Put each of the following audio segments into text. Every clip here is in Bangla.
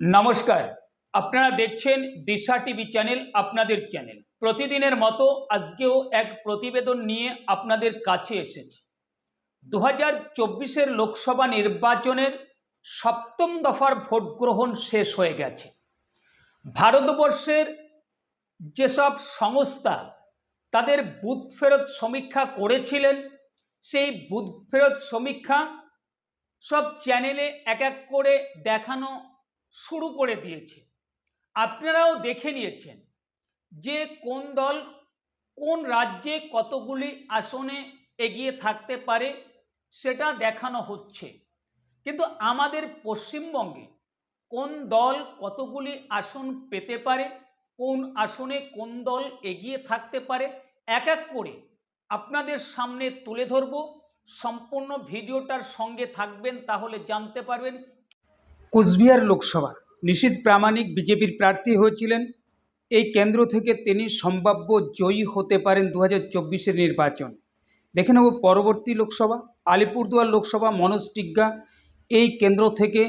নমস্কার। আপনারা দেখছেন দিশা টিভি চ্যানেল, আপনাদের চ্যানেল। প্রতিদিনের মতো আজকেও এক প্রতিবেদন নিয়ে আপনাদের কাছে এসেছে। দু হাজার চব্বিশের লোকসভা নির্বাচনের সপ্তম দফার ভোট গ্রহণ শেষ হয়ে গেছে। ভারতবর্ষের যেসব সংস্থা তাদের বুথ ফেরত সমীক্ষা করেছিলেন, সেই বুথ ফেরত সমীক্ষা সব চ্যানেলে এক এক করে দেখানো শুরু করে দিয়েছে। আপনারাও দেখে নিয়েছেন যে কোন দল কোন রাজ্যে কতগুলি আসনে এগিয়ে থাকতে পারে, সেটা দেখানো হচ্ছে। কিন্তু আমাদের পশ্চিমবঙ্গে কোন দল কতগুলি আসন পেতে পারে, কোন আসনে কোন দল এগিয়ে থাকতে পারে, এক এক করে আপনাদের সামনে তুলে ধরব। সম্পূর্ণ ভিডিওটার সঙ্গে থাকবেন, তাহলে জানতে পারবেন কুচবিহার লোকসভা। নিশীথ প্রামাণিক বিজেপির প্রার্থী হয়েছিলেন। এই কেন্দ্র থেকে তিনি সম্ভাব্য জয়ী হতে পারেন দু হাজার নির্বাচন। দেখে নেব পরবর্তী লোকসভা। আলিপুরদুয়ার লোকসভা, মনোজ টিগ্গা। এই কেন্দ্র থেকে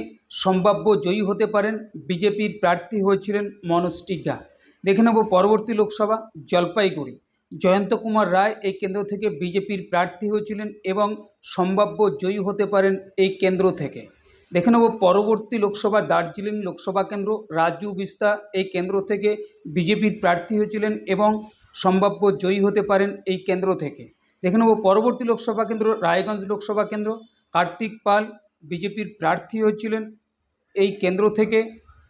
সম্ভাব্য জয়ী হতে পারেন বিজেপির প্রার্থী হয়েছিলেন মনোজ টিগ্গা। দেখে নেব পরবর্তী লোকসভা, জলপাইগুড়ি। জয়ন্ত কুমার রায় এই কেন্দ্র থেকে বিজেপির প্রার্থী হয়েছিলেন এবং সম্ভাব্য জয়ী হতে পারেন এই কেন্দ্র থেকে। দেখে নেব পরবর্তী লোকসভা, দার্জিলিং লোকসভা কেন্দ্র। রাজু বিস্তা এই কেন্দ্র থেকে বিজেপির প্রার্থী হয়েছিলেন এবং সম্ভাব্য জয়ী হতে পারেন এই কেন্দ্র থেকে। দেখে নেব পরবর্তী লোকসভা কেন্দ্র, রায়গঞ্জ লোকসভা কেন্দ্র। কার্তিক পাল বিজেপির প্রার্থী হয়েছিলেন এই কেন্দ্র থেকে।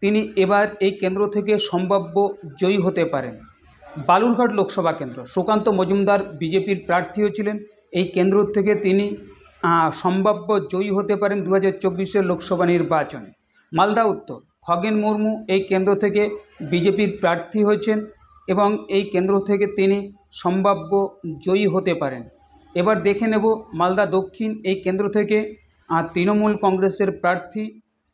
তিনি এবার এই কেন্দ্র থেকে সম্ভাব্য জয়ী হতে পারেন। বালুরঘাট লোকসভা কেন্দ্র, সুকান্ত মজুমদার বিজেপির প্রার্থী হয়েছিলেন। এই কেন্দ্র থেকে তিনি সম্ভাব্য জয়ী হতে পারেন দু হাজার চব্বিশের লোকসভা নির্বাচনে। মালদা উত্তর, খগেন মুর্মু এই কেন্দ্র থেকে বিজেপির প্রার্থী হয়েছেন এবং এই কেন্দ্র থেকে তিনি সম্ভাব্য জয়ী হতে পারেন। এবার দেখে নেব মালদা দক্ষিণ এই কেন্দ্র থেকে তৃণমূল কংগ্রেসের প্রার্থী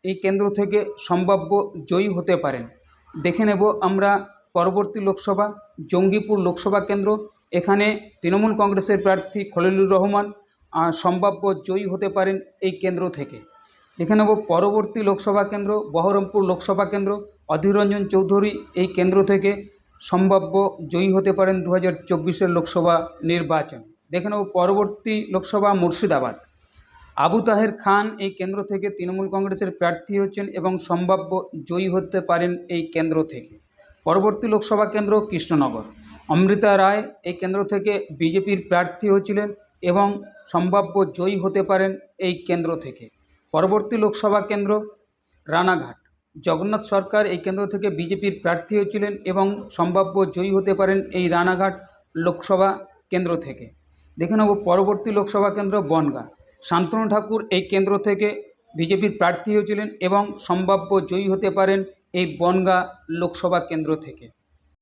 এই কেন্দ্র থেকে সম্ভাব্য জয়ী হতে পারেন। দেখে নেব আমরা পরবর্তী লোকসভা, জঙ্গিপুর লোকসভা কেন্দ্র। এখানে তৃণমূল কংগ্রেসের প্রার্থী খলিলুর রহমান সম্ভাব্য জয়ী হতে পারেন এই কেন্দ্র থেকে। দেখে নেব পরবর্তী লোকসভা কেন্দ্র, বহরমপুর লোকসভা কেন্দ্র, অধীর রঞ্জন চৌধুরী এই কেন্দ্র থেকে সম্ভাব্য জয়ী হতে পারেন দু হাজার চব্বিশের লোকসভা নির্বাচন। দেখে নেব পরবর্তী লোকসভা মুর্শিদাবাদ। আবু তাহের খান এই কেন্দ্র থেকে তৃণমূল কংগ্রেসের প্রার্থী হচ্ছেন এবং সম্ভাব্য জয়ী হতে পারেন এই কেন্দ্র থেকে। পরবর্তী লোকসভা কেন্দ্র কৃষ্ণনগর। অমৃতা রায় এই কেন্দ্র থেকে বিজেপির প্রার্থী হয়েছিলেন এবং সম্ভাব্য জয়ী হতে পারেন এই কেন্দ্র থেকে। পরবর্তী লোকসভা কেন্দ্র রানাঘাট। জগন্নাথ সরকার এই কেন্দ্র থেকে বিজেপির প্রার্থী হয়েছিলেন এবং সম্ভাব্য জয়ী হতে পারেন এই রানাঘাট লোকসভা কেন্দ্র থেকে। দেখে নেব পরবর্তী লোকসভা কেন্দ্র বনগাঁ। শান্তনু ঠাকুর এই কেন্দ্র থেকে বিজেপির প্রার্থী হয়েছিলেন এবং সম্ভাব্য জয়ী হতে পারেন এই বনগাঁ লোকসভা কেন্দ্র থেকে।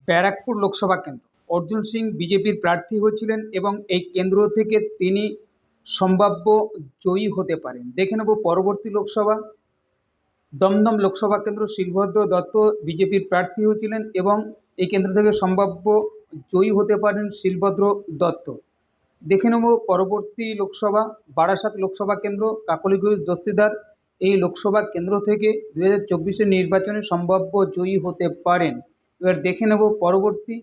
ব্যারাকপুর লোকসভা কেন্দ্র। অর্জুন সিং বিজেপির প্রার্থী হয়েছিলেন এবং এই কেন্দ্র থেকে তিনি সম্ভাব্য জয়ী হতে পারেন। দেখে নেব পরবর্তী লোকসভা। দমদম লোকসভা কেন্দ্র শিলভদ্র দত্ত বিজেপির প্রার্থী হয়েছিলেন এবং এই কেন্দ্র থেকে সম্ভাব্য জয়ী হতে পারেন শিলভদ্র দত্ত। দেখে নেব পরবর্তী লোকসভা। বারাসাত লোকসভা কেন্দ্র কাকলি ঘোষ দস্তিদার এই লোকসভা কেন্দ্র থেকে দু হাজার নির্বাচনে সম্ভাব্য জয়ী হতে পারেন। এবার দেখে নেব পরবর্তী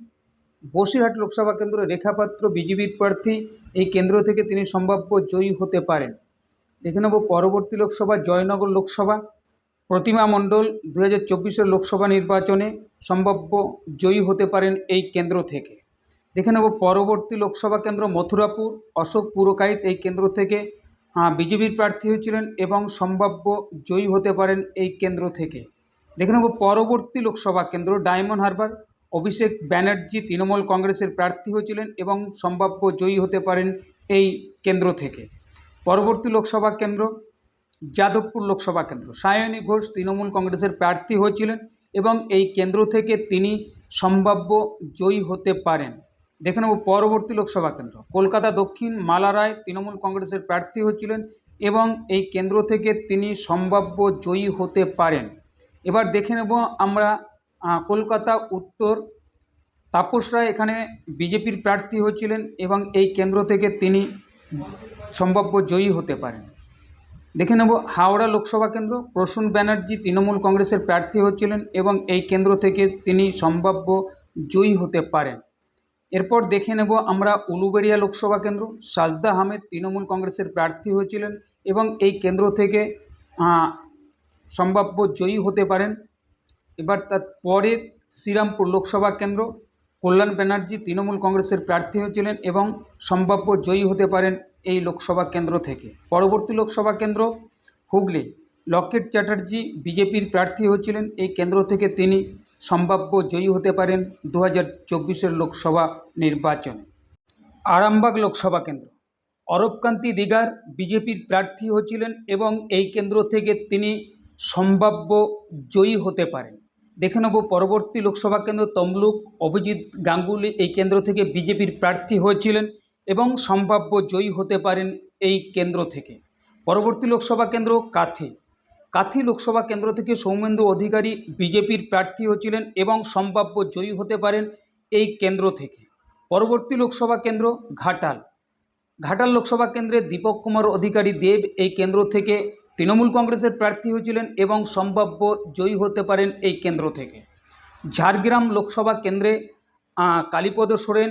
বসিরহাট লোকসভা কেন্দ্র রেখাপাত্র বিজেপির প্রার্থী এই কেন্দ্র থেকে তিনি সম্ভাব্য জয়ী হতে পারেন। দেখে নেব পরবর্তী লোকসভা, জয়নগর লোকসভা। প্রতিমা মণ্ডল দু হাজার লোকসভা নির্বাচনে সম্ভাব্য জয়ী হতে পারেন এই কেন্দ্র থেকে। দেখে নেব পরবর্তী লোকসভা কেন্দ্র, মথুরাপুর। অশোক পুরকাইত এই কেন্দ্র থেকে বিজেপির প্রার্থী হয়েছিলেন এবং সম্ভাব্য জয়ী হতে পারেন এই কেন্দ্র থেকে। দেখে নেব পরবর্তী লোকসভা কেন্দ্র, ডায়মন্ড হারবার। অভিষেক ব্যানার্জি তৃণমূল কংগ্রেসের প্রার্থী হয়েছিলেন এবং সম্ভাব্য জয়ী হতে পারেন এই কেন্দ্র থেকে। পরবর্তী লোকসভা কেন্দ্র, যাদবপুর লোকসভা কেন্দ্র। সায়নী ঘোষ তৃণমূল কংগ্রেসের প্রার্থী হয়েছিলেন এবং এই কেন্দ্র থেকে তিনি সম্ভাব্য জয়ী হতে পারেন। দেখে নেব পরবর্তী লোকসভা কেন্দ্র। কলকাতা দক্ষিণ মালা রায় তৃণমূল কংগ্রেসের প্রার্থী হয়েছিলেন এবং এই কেন্দ্র থেকে তিনি সম্ভাব্য জয়ী হতে পারেন। এবার দেখে নেব আমরা কলকাতা, উত্তর। তাপস রায় এখানে বিজেপির প্রার্থী হয়েছিলেন এবং এই কেন্দ্র থেকে তিনি সম্ভাব্য জয়ী হতে পারেন। দেখে নেব হাওড়া লোকসভা কেন্দ্র। প্রসূন ব্যানার্জি তৃণমূল কংগ্রেসের প্রার্থী হচ্ছিলেন এবং এই কেন্দ্র থেকে তিনি সম্ভাব্য জয়ী হতে পারেন। এরপর দেখে নেব আমরা উলুবেড়িয়া লোকসভা কেন্দ্র। সাজদা আহমেদ তৃণমূল কংগ্রেসের প্রার্থী হয়েছিলেন এবং এই কেন্দ্র থেকে সম্ভাব্য জয়ী হতে পারেন। এবার তার পরের শ্রীরামপুর লোকসভা কেন্দ্র, কল্যাণ ব্যানার্জি তৃণমূল কংগ্রেসের প্রার্থী হয়েছিলেন এবং সম্ভাব্য জয়ী হতে পারেন এই লোকসভা কেন্দ্র থেকে। পরবর্তী লোকসভা কেন্দ্র, হুগলি। লকেট চ্যাটার্জি বিজেপির প্রার্থী হয়েছিলেন। এই কেন্দ্র থেকে তিনি সম্ভাব্য জয়ী হতে পারেন দু হাজার লোকসভা নির্বাচনে। আরামবাগ লোকসভা কেন্দ্র। অরবকান্তি দিগার বিজেপির প্রার্থী হয়েছিলেন এবং এই কেন্দ্র থেকে তিনি সম্ভাব্য জয়ী হতে পারেন। দেখে নেব, পরবর্তী লোকসভা কেন্দ্র তমলুক, অভিজিৎ গাঙ্গুলি এই কেন্দ্র থেকে বিজেপির প্রার্থী হয়েছিলেন এবং সম্ভাব্য জয়ী হতে পারেন এই কেন্দ্র থেকে। পরবর্তী লোকসভা কেন্দ্র কাথি। কাথি লোকসভা কেন্দ্র থেকে সৌমেন্দু অধিকারী বিজেপির প্রার্থী হয়েছিলেন এবং সম্ভাব্য জয়ী হতে পারেন এই কেন্দ্র থেকে। পরবর্তী লোকসভা কেন্দ্র ঘাটাল। ঘাটাল লোকসভা কেন্দ্রে দীপক কুমার অধিকারী দেব এই কেন্দ্র থেকে তৃণমূল কংগ্রেসের প্রার্থী হয়েছিলেন এবং সম্ভাব্য জয়ী হতে পারেন এই কেন্দ্র থেকে। ঝাড়গ্রাম লোকসভা কেন্দ্রে কালীপদ সোরেন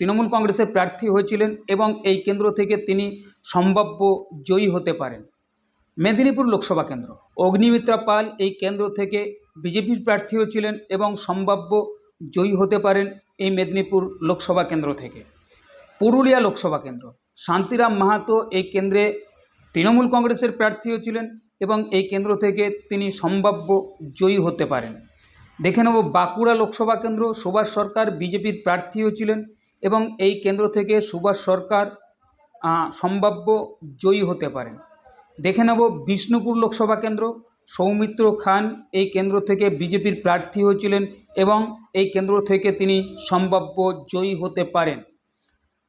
তৃণমূল কংগ্রেসের প্রার্থী হয়েছিলেন এবং এই কেন্দ্র থেকে তিনি সম্ভাব্য জয়ী হতে পারেন। মেদিনীপুর লোকসভা কেন্দ্র, অগ্নিমিত্রা পাল এই কেন্দ্র থেকে বিজেপির প্রার্থী হয়েছিলেন এবং সম্ভাব্য জয়ী হতে পারেন এই মেদিনীপুর লোকসভা কেন্দ্র থেকে। পুরুলিয়া লোকসভা কেন্দ্র, শান্তিরাম মাহাতো এই কেন্দ্রে তৃণমূল কংগ্রেসের প্রার্থীও ছিলেন এবং এই কেন্দ্র থেকে তিনি সম্ভাব্য জয়ী হতে পারেন। দেখে নেব বাঁকুড়া লোকসভা কেন্দ্র, সুভাষ সরকার, বিজেপির প্রার্থীও ছিলেন এবং এই কেন্দ্র থেকে সুভাষ সরকার সম্ভাব্য জয়ী হতে পারেন। দেখে নেব বিষ্ণুপুর লোকসভা কেন্দ্র, সৌমিত্র খান এই কেন্দ্র থেকে বিজেপির প্রার্থী হয়েছিলেন এবং এই কেন্দ্র থেকে তিনি সম্ভাব্য জয়ী হতে পারেন।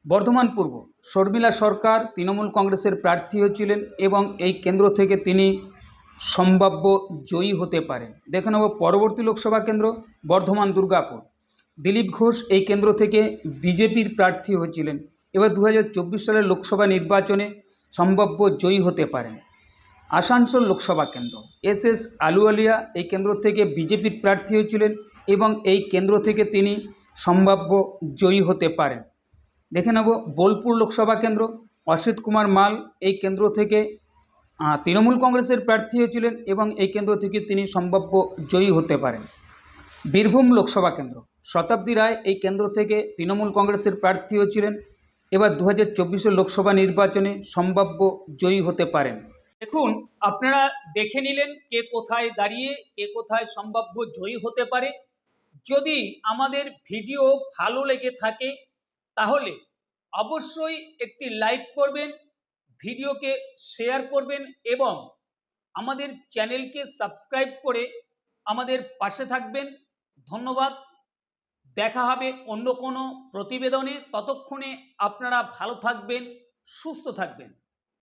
বর্ধমান পূর্ব। শর্মিলা সরকার তৃণমূল কংগ্রেসের প্রার্থী হয়েছিলেন এবং এই কেন্দ্র থেকে তিনি সম্ভাব্য জয়ী হতে পারেন। দেখে নেব পরবর্তী লোকসভা কেন্দ্র, বর্ধমান দুর্গাপুর। দিলীপ ঘোষ এই কেন্দ্র থেকে বিজেপির প্রার্থী হয়েছিলেন। এবার দু হাজার চব্বিশ সালের লোকসভা নির্বাচনে সম্ভাব্য জয়ী হতে পারেন। আসানসোল লোকসভা কেন্দ্র। এস এস আলুয়ালিয়া এই কেন্দ্র থেকে বিজেপির প্রার্থী হয়েছিলেন এবং এই কেন্দ্র থেকে তিনি সম্ভাব্য জয়ী হতে পারেন। দেখে নেব বোলপুর লোকসভা কেন্দ্র। অসিত কুমার মাল এই কেন্দ্র থেকে তৃণমূল কংগ্রেসের প্রার্থী হয়েছিলেন এবং এই কেন্দ্র থেকে তিনি সম্ভাব্য জয়ী হতে পারেন। বীরভূম লোকসভা কেন্দ্র। শতাব্দী রায় এই কেন্দ্র থেকে তৃণমূল কংগ্রেসের প্রার্থী হয়েছিলেন। এবার দু হাজার লোকসভা নির্বাচনে সম্ভাব্য জয়ী হতে পারেন। দেখুন, আপনারা দেখে নিলেন কে কোথায় দাঁড়িয়ে, কে কোথায় সম্ভাব্য জয়ী হতে পারে। যদি আমাদের ভিডিও ভালো লেগে থাকে তাহলে অবশ্যই একটি লাইক করবেন ভিডিওকে শেয়ার করবেন এবং আমাদের চ্যানেলকে সাবস্ক্রাইব করে আমাদের পাশে থাকবেন। ধন্যবাদ। দেখা হবে অন্য কোনো প্রতিবেদনে। ততক্ষণে আপনারা ভালো থাকবেন, সুস্থ থাকবেন।